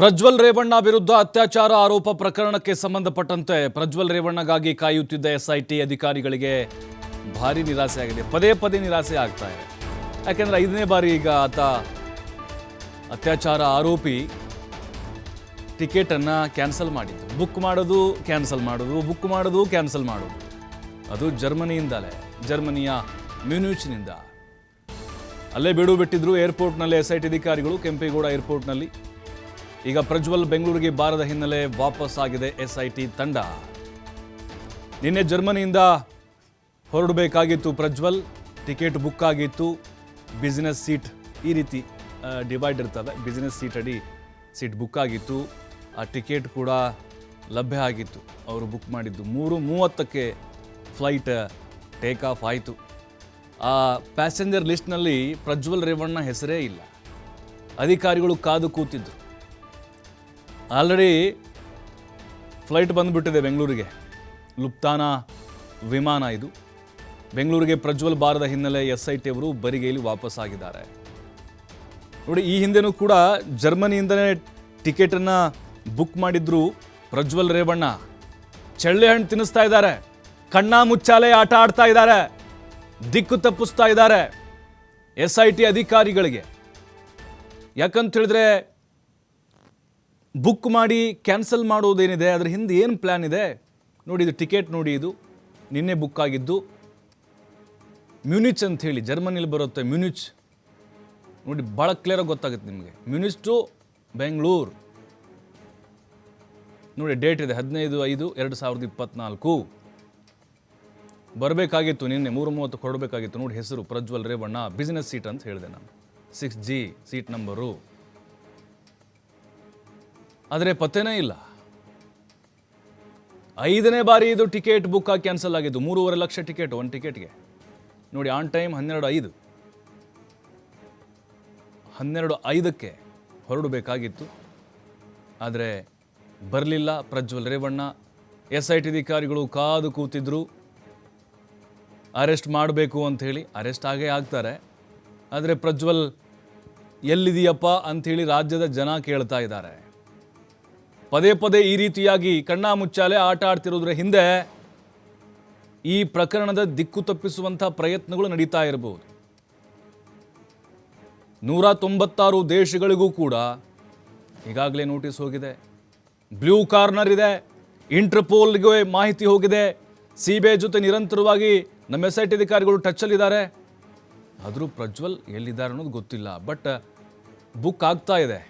ಪ್ರಜ್ವಲ್ ರೇವಣ್ಣ ವಿರುದ್ಧ ಅತ್ಯಾಚಾರ ಆರೋಪ ಪ್ರಕರಣಕ್ಕೆ ಸಂಬಂಧಪಟ್ಟಂತೆ ಪ್ರಜ್ವಲ್ ರೇವಣ್ಣಗಾಗಿ ಕಾಯುತ್ತಿದ್ದ ಎಸ್ಐಟಿ ಅಧಿಕಾರಿಗಳಿಗೆ ಭಾರಿ ನಿರಾಸೆ ಆಗಿದೆ ಪದೇ ಪದೇ ನಿರಾಸೆ ಆಗ್ತಾ ಇದೆ. ಯಾಕೆಂದ್ರೆ ಐದನೇ ಬಾರಿ ಈಗ ಆತ ಅತ್ಯಾಚಾರ ಆರೋಪಿ ಟಿಕೆಟನ್ನು ಕ್ಯಾನ್ಸಲ್ ಮಾಡಿದ್ದು. ಬುಕ್ ಮಾಡೋದು ಕ್ಯಾನ್ಸಲ್ ಮಾಡೋದು, ಬುಕ್ ಮಾಡೋದು ಕ್ಯಾನ್ಸಲ್ ಮಾಡೋದು. ಅದು ಜರ್ಮನಿಯಿಂದಲೇ, ಜರ್ಮನಿಯ ಮ್ಯೂನಿಚ್ನಿಂದ. ಅಲ್ಲೇ ಬಿಡು ಬಿಟ್ಟಿದ್ರು ಏರ್ಪೋರ್ಟ್ನಲ್ಲಿ ಎಸ್ ಐ ಟಿ ಅಧಿಕಾರಿಗಳು, ಕೆಂಪೇಗೌಡ ಏರ್ಪೋರ್ಟ್ನಲ್ಲಿ. ಈಗ ಪ್ರಜ್ವಲ್ ಬೆಂಗಳೂರಿಗೆ ಬಾರದ ಹಿನ್ನೆಲೆ ವಾಪಸ್ ಆಗಿದೆ ಎಸ್ಐಟಿ ತಂಡ. ನಿನ್ನೆ ಜರ್ಮನಿಯಿಂದ ಹೊರಡಬೇಕಾಗಿತ್ತು ಪ್ರಜ್ವಲ್. ಟಿಕೆಟ್ ಬುಕ್ ಆಗಿತ್ತು. ಬಿಸಿನೆಸ್ ಸೀಟ್ ಈ ರೀತಿ ಡಿವೈಡ್ ಇರ್ತದೆ ಬಿಸ್ನೆಸ್ ಸೀಟ್ ಅಡಿ ಸೀಟ್ ಬುಕ್ ಆಗಿತ್ತು. ಆ ಟಿಕೆಟ್ ಕೂಡ ಲಭ್ಯ ಆಗಿತ್ತು. ಅವರು ಬುಕ್ ಮಾಡಿದ್ದು ಮೂರು ಮೂವತ್ತಕ್ಕೆ ಫ್ಲೈಟ್ ಟೇಕ್ ಆಫ್ ಆಯಿತು. ಆ ಪ್ಯಾಸೆಂಜರ್ ಲಿಸ್ಟ್ನಲ್ಲಿ ಪ್ರಜ್ವಲ್ ರೇವಣ್ಣ ಹೆಸರೇ ಇಲ್ಲ. ಅಧಿಕಾರಿಗಳು ಕಾದು ಕೂತಿದ್ರು. ಆಲ್ರೆಡಿ ಫ್ಲೈಟ್ ಬಂದುಬಿಟ್ಟಿದೆ ಬೆಂಗಳೂರಿಗೆ. ಲುಪ್ತಾನ ವಿಮಾನ ಇದು. ಬೆಂಗಳೂರಿಗೆ ಪ್ರಜ್ವಲ್ ಬಾರದ ಹಿನ್ನೆಲೆ ಎಸ್ ಐ ಟಿ ಅವರು ಬರಿಗೈಲಿ ವಾಪಸ್ ಆಗಿದ್ದಾರೆ ನೋಡಿ, ಈ ಹಿಂದೆನೂ ಕೂಡ ಜರ್ಮನಿಯಿಂದನೇ ಟಿಕೆಟನ್ನು ಬುಕ್ ಮಾಡಿದ್ರು ಪ್ರಜ್ವಲ್ ರೇವಣ್ಣ. ಚಳ್ಳೆ ಹಣ್ಣು ತಿನ್ನಿಸ್ತಾ ಇದ್ದಾರೆ. ಕಣ್ಣ ಮುಚ್ಚಾಲೆ ಆಟ ಆಡ್ತಾ ಇದ್ದಾರೆ. ದಿಕ್ಕು ತಪ್ಪಿಸ್ತಾ ಇದ್ದಾರೆ ಎಸ್ ಐ ಟಿ ಅಧಿಕಾರಿಗಳಿಗೆ. ಯಾಕಂತ ಹೇಳಿದ್ರೆ ಬುಕ್ ಮಾಡಿ ಕ್ಯಾನ್ಸಲ್ ಮಾಡೋದೇನಿದೆ, ಅದರ ಹಿಂದೆ ಏನು ಪ್ಲ್ಯಾನ್ ಇದೆ? ನೋಡಿ ಇದು ಟಿಕೆಟ್ ನೋಡಿ ಇದು. ನಿನ್ನೆ ಬುಕ್ ಆಗಿದ್ದು. ಮ್ಯೂನಿಚ್ ಅಂತ ಹೇಳಿ, ಜರ್ಮನಿಲಿ ಬರುತ್ತೆ ಮ್ಯೂನಿಚ್. ನೋಡಿ ಭಾಳ ಕ್ಲಿಯರಾಗಿ ಗೊತ್ತಾಗುತ್ತೆ ನಿಮಗೆ. Munich to Bengaluru. ನೋಡಿ ಡೇಟ್ ಇದೆ, ಹದಿನೈದು, ಐದು, ಎರಡು ಸಾವಿರದ ಇಪ್ಪತ್ನಾಲ್ಕು. ಬರಬೇಕಾಗಿತ್ತು ನಿನ್ನೆ, ಮೂರು ಮೂವತ್ತು ಕೊಡಬೇಕಾಗಿತ್ತು ನೋಡಿ ಹೆಸರು, ಪ್ರಜ್ವಲ್ ರೇವಣ್ಣ ಬಿಸ್ನೆಸ್ ಸೀಟ್ ಅಂತ ಹೇಳಿದೆ ನಾನು. ಸಿಕ್ಸ್ ಜಿ ಸೀಟ್ ನಂಬರು ಆದರೆ ಪತ್ತೆನೇ ಇಲ್ಲ. ಐದನೇ ಬಾರಿ ಇದು ಟಿಕೆಟ್ ಬುಕ್ ಆಗಿ ಕ್ಯಾನ್ಸಲ್ ಆಗಿದ್ದು, ಮೂರುವರೆ ಲಕ್ಷ ಟಿಕೆಟ್ ಒಂದು ಟಿಕೆಟ್ಗೆ ನೋಡಿ ಆನ್ ಟೈಮ್ ಹನ್ನೆರಡು ಐದು. ಹನ್ನೆರಡು ಐದಕ್ಕೆ ಹೊರಡಬೇಕಾಗಿತ್ತು. ಆದರೆ ಬರಲಿಲ್ಲ, Prajwal Revanna. S I T ಅಧಿಕಾರಿಗಳು ಕಾದು ಕೂತಿದ್ರು. ಅರೆಸ್ಟ್ ಮಾಡಬೇಕು ಅಂಥೇಳಿ ಅರೆಸ್ಟ್ ಆಗೇ ಆಗ್ತಾರೆ. ಆದರೆ ಪ್ರಜ್ವಲ್ ಎಲ್ಲಿದೆಯಪ್ಪ ಅಂಥೇಳಿ ರಾಜ್ಯದ ಜನ ಕೇಳ್ತಾ ಇದ್ದಾರೆ. ಪದೇ ಪದೇ ಈ ರೀತಿಯಾಗಿ ಕಣ್ಣಾ ಮುಚ್ಚಾಲೆ ಆಟ ಆಡ್ತಿರೋದ್ರ ಹಿಂದೆ ಈ ಪ್ರಕರಣದ ದಿಕ್ಕು ತಪ್ಪಿಸುವಂಥ ಪ್ರಯತ್ನಗಳು ನಡೀತಾ ಇರಬಹುದು ನೂರ ತೊಂಬತ್ತಾರು ದೇಶಗಳಿಗೂ ಕೂಡ ಈಗಾಗಲೇ ನೋಟಿಸ್ ಹೋಗಿದೆ. ಬ್ಲೂ ಕಾರ್ನರ್ ಇದೆ. ಇಂಟರ್ಪೋಲ್ಗೆ ಮಾಹಿತಿ ಹೋಗಿದೆ. ಸಿ ಬಿ ಐ ಜೊತೆ ನಿರಂತರವಾಗಿ ನಮ್ಮ ಎಸ್ ಐ ಟಿ ಅಧಿಕಾರಿಗಳು ಟಚ್ಚಲ್ಲಿದ್ದಾರೆ ಆದರೂ ಪ್ರಜ್ವಲ್ ಎಲ್ಲಿದ್ದಾರೆ ಅನ್ನೋದು ಗೊತ್ತಿಲ್ಲ. ಬಟ್ ಬುಕ್ ಆಗ್ತಾ ಇದೆ.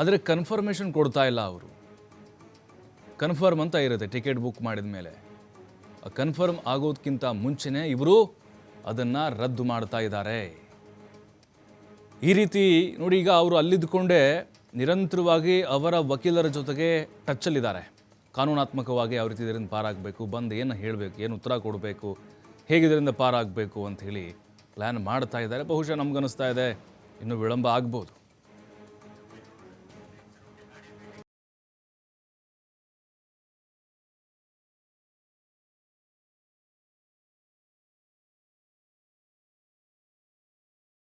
ಆದರೆ ಕನ್ಫರ್ಮೇಷನ್ ಕೊಡ್ತಾ ಇಲ್ಲ ಅವರು. ಕನ್ಫರ್ಮ್ ಅಂತ ಇರುತ್ತೆ ಟಿಕೆಟ್ ಬುಕ್ ಮಾಡಿದ ಮೇಲೆ. ಕನ್ಫರ್ಮ್ ಆಗೋದಕ್ಕಿಂತ ಮುಂಚೆನೇ ಇವರು ಅದನ್ನು ರದ್ದು ಮಾಡ್ತಾ ಇದ್ದಾರೆ. ಈ ರೀತಿ ನೋಡಿ ಈಗ ಅವರು ಅಲ್ಲಿದ್ದುಕೊಂಡೇ ನಿರಂತರವಾಗಿ ಅವರ ವಕೀಲರ ಜೊತೆಗೆ ಟಚ್ಚಲ್ಲಿದ್ದಾರೆ ಕಾನೂನಾತ್ಮಕವಾಗಿ ಯಾವ ರೀತಿ ಇದರಿಂದ ಪಾರಾಗಬೇಕು, ಬಂದು ಏನು ಹೇಳಬೇಕು, ಏನು ಉತ್ತರ ಕೊಡಬೇಕು, ಹೇಗೆ ಇದರಿಂದ ಪಾರಾಗಬೇಕು ಅಂತ ಹೇಳಿ ಪ್ಲ್ಯಾನ್ ಮಾಡ್ತಾ ಇದ್ದಾರೆ. ಬಹುಶಃ ನಮ್ಗನಿಸ್ತಾ ಇದೆ, ಇನ್ನೂ ವಿಳಂಬ ಆಗ್ಬೋದು.